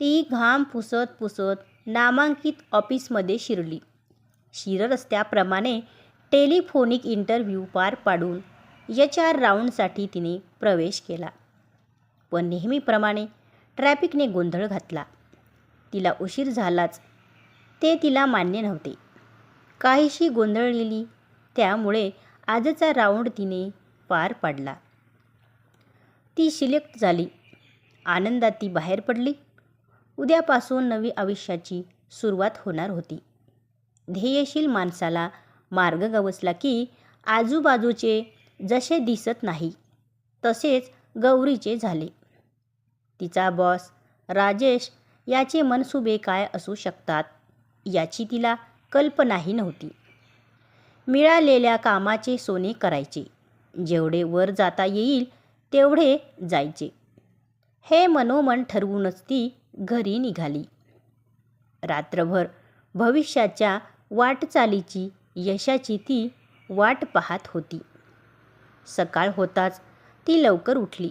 ती घाम पुसत पुसत नामांकित ऑफिसमध्ये शिरली. शिररस्त्याप्रमाणे टेलिफोनिक इंटरव्ह्यू पार पाडून एच आर राऊंडसाठी तिने प्रवेश केला. पण नेहमीप्रमाणे ट्रॅफिकने गोंधळ घातला. तिला उशीर झालाच. ते तिला मान्य नव्हते. काहीशी गोंधळलेली त्यामुळे आजचा राऊंड तिने पार पाडला. ती सिलेक्ट झाली. आनंदात ती बाहेर पडली. उद्यापासून नवी आयुष्याची सुरुवात होणार होती. ध्येयशील माणसाला मार्ग गवसला की आजूबाजूचे जसे दिसत नाही तसेच गौरीचे झाले. तिचा बॉस राजेश याचे मनसुबे काय असू शकतात याची तिला कल्पनाही नव्हती. मिळालेल्या कामाचे सोने करायचे. जेवढे वर जाता येईल तेवढे जायचे. हे मनोमन ठरवूनच ती घरी निघाली. रात्रभर भविष्याच्या वाटचालीची यशाची ती वाट पाहत होती. सकाळ होताच ती लवकर उठली.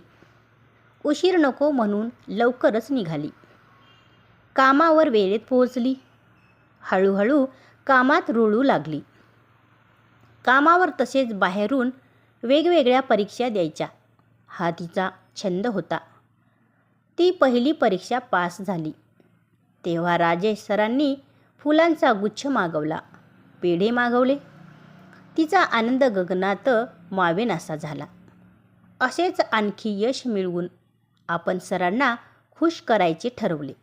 उशीर नको म्हणून लवकरच निघाली. कामावर वेळेत पोहोचली. हळूहळू कामात रुळू लागली. कामावर तसेच बाहेरून वेगवेगळ्या परीक्षा द्यायच्या. हा तिचा छंद होता. ती पहिली परीक्षा पास झाली. तेव्हा राजेश सरांनी फुलांचा गुच्छ मागवला. पेढे मागवले. तिचा आनंद गगनात मावेनासा झाला. असेच आणखी यश मिळवून आपण सरांना खुश करायचे ठरवले.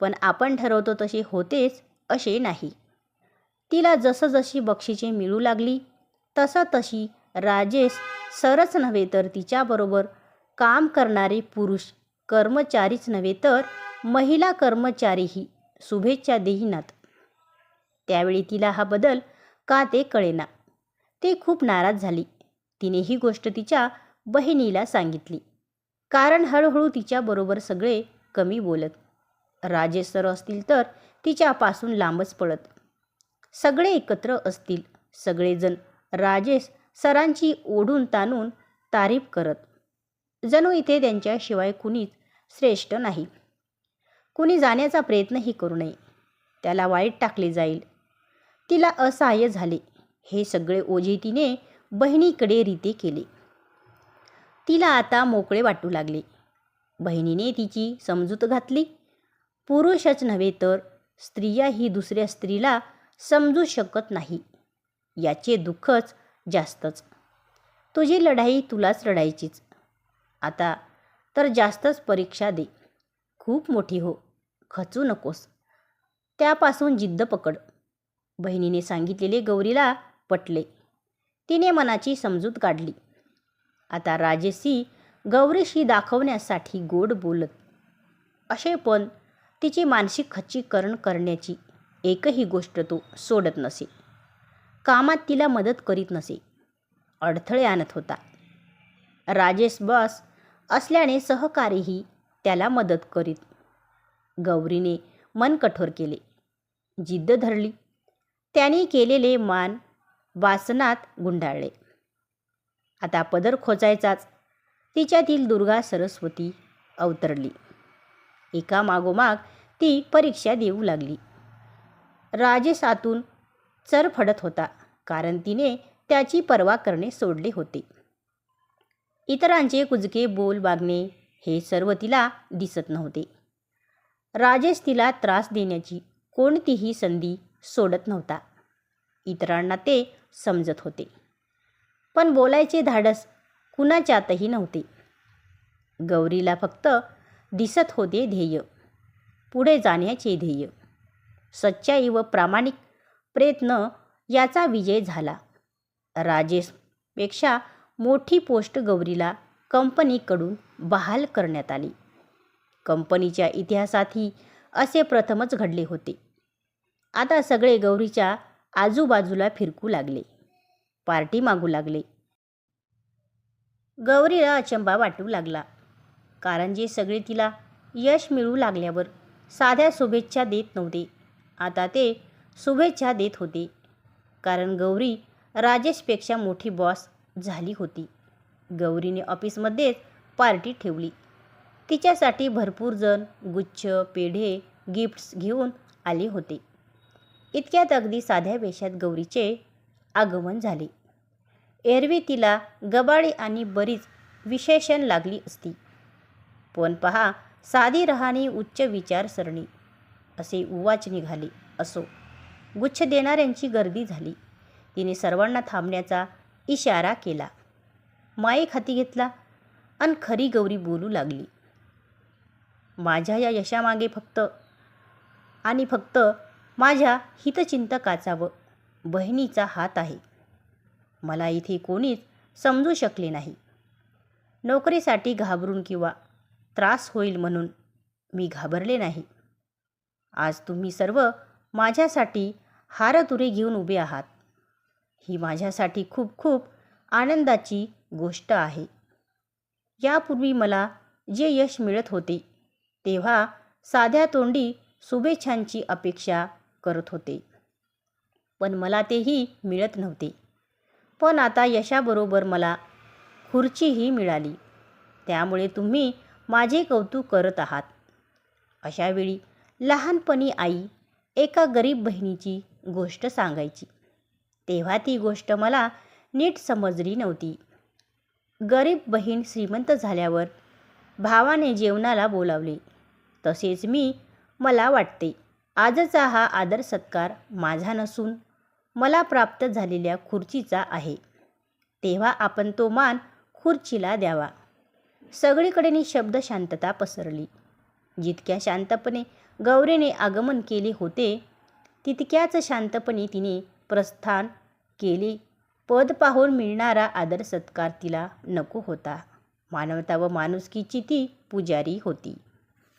पण आपण ठरवतो तसे होतेच असे नाही. तिला जसं जशी बक्षिसे मिळू लागली तसं तशी राजेश सरच नव्हे तर तिच्याबरोबर काम करणारे पुरुष कर्मचारीच नव्हे तर महिला कर्मचारीही शुभेच्छा देईनात. त्यावेळी तिला हा बदल का ते कळेना. ती खूप नाराज झाली. तिने ही गोष्ट तिच्या बहिणीला सांगितली. कारण हळूहळू तिच्याबरोबर सगळे कमी बोलत. राजेश सर असतील तर तिच्यापासून लांबच पडत सगळे एकत्र असतील. सगळेजण राजेश सरांची ओढून ताणून तारीफ करत. जणू इथे त्यांच्याशिवाय कुणीच श्रेष्ठ नाही. कुणी जाण्याचा प्रयत्नही करू नये. त्याला वाईट टाकले जाईल. तिला असहाय्य झाले. हे सगळे ओझे तिने बहिणीकडे रीते केले. तिला आता मोकळे वाटू लागले. बहिणीने तिची समजूत घातली. पुरुषच नव्हे तर स्त्रिया ही दुसऱ्या स्त्रीला समजू शकत नाही. याचे दुःखच जास्तच. तुझी लढाई तुलाच लढायचीच. आता तर जास्तच परीक्षा दे. खूप मोठी हो. खचू नकोस. त्यापासून जिद्द पकड. बहिणीने सांगितलेले गौरीला पटले. तिने मनाची समजूत काढली. आता राजेशी गौरीशी दाखवण्यासाठी गोड बोलत. असे पण तिची मानसिक खच्चीकरण करण्याची एकही गोष्ट तो सोडत नसे. कामात तिला मदत करीत नसे. अडथळे आणत होता. राजेश बस असल्याने सहकारीही त्याला मदत करीत. गौरीने मन कठोर केले. जिद्द धरली. त्याने केलेले मान वासनात गुंडाळले. आता पदर खोचायचाच. तिच्यातील दुर्गा सरस्वती अवतरली. एका मागोमाग ती परीक्षा देऊ लागली. राजेश आतून चरफडत होता कारण तिने त्याची पर्वा करणे सोडले होते. इतरांचे कुजके बोल वागणे हे सर्व तिला दिसत नव्हते. राजेश तिला त्रास देण्याची कोणतीही संधी सोडत नव्हता. इतरांना ते समजत होते. पण बोलायचे धाडस कुणाच्यातही नव्हते. गौरीला फक्त दिसत होते ध्येय. पुढे जाण्याचे ध्येय. सच्चाई व प्रामाणिक प्रयत्न याचा विजय झाला. राजेशपेक्षा मोठी पोस्ट गौरीला कंपनीकडून बहाल करण्यात आली. कंपनीच्या इतिहासातही असे प्रथमच घडले होते. आता सगळे गौरीच्या आजूबाजूला फिरकू लागले. पार्टी मागू लागले. गौरीला अचंबा वाटू लागला. कारण जे सगळे तिला यश मिळू लागल्यावर साध्या शुभेच्छा देत नव्हते. आता ते शुभेच्छा देत होते. कारण गौरी राजेशपेक्षा मोठी बॉस झाली होती. गौरीने ऑफिसमध्येच पार्टी ठेवली. तिच्यासाठी भरपूर जण गुच्छ पेढे गिफ्ट्स घेऊन आले होते. इतक्यात अगदी साध्या वेशात गौरीचे आगमन झाले. एरवी तिला गबाळी आणि बरीच विशेषण लागली असती. पण पहा साधी रहाणी उच्च विचारसरणी असे उवाच निघाले असो. गुच्छ देणाऱ्यांची गर्दी झाली. तिने सर्वांना थांबण्याचा इशारा केला. माईक हाती घेतला आणि खरी गौरी बोलू लागली. माझ्या या यशामागे फक्त आणि फक्त माझ्या हितचिंतकाचा व बहिणीचा हात आहे. मला इथे कोणीच समजू शकले नाही. नोकरीसाठी घाबरून किंवा त्रास होईल म्हणून मी घाबरले नाही. आज तुम्ही सर्व माझ्यासाठी हारतुरे घेऊन उभे आहात. ही माझ्यासाठी खूप खूप आनंदाची गोष्ट आहे. यापूर्वी मला जे यश मिळत होते तेव्हा साध्या तोंडी शुभेच्छांची अपेक्षा करत होते. पण मला तेही मिळत नव्हते. पण आता यशाबरोबर मला खुर्चीही मिळाली. त्यामुळे तुम्ही माझे कौतुक करत आहात. अशावेळी लहानपणी आई एका गरीब बहिणीची गोष्ट सांगायची. तेव्हा ती गोष्ट मला नीट समजली नव्हती. गरीब बहीण श्रीमंत झाल्यावर भावाने जेवणाला बोलावले. तसेच मी मला वाटते आजचा हा आदर सत्कार माझा नसून मला प्राप्त झालेल्या खुर्चीचा आहे. तेव्हा आपण तो मान खुर्चीला द्यावा. सगळीकडे शब्द शांतता पसरली. जितक्या शांतपणे गौरीने आगमन केले होते तितक्याच शांतपणे तिने प्रस्थान केले. पद पाहून मिळणारा आदर सत्कार तिला नको होता. मानवता व माणुसकीची ती पुजारी होती.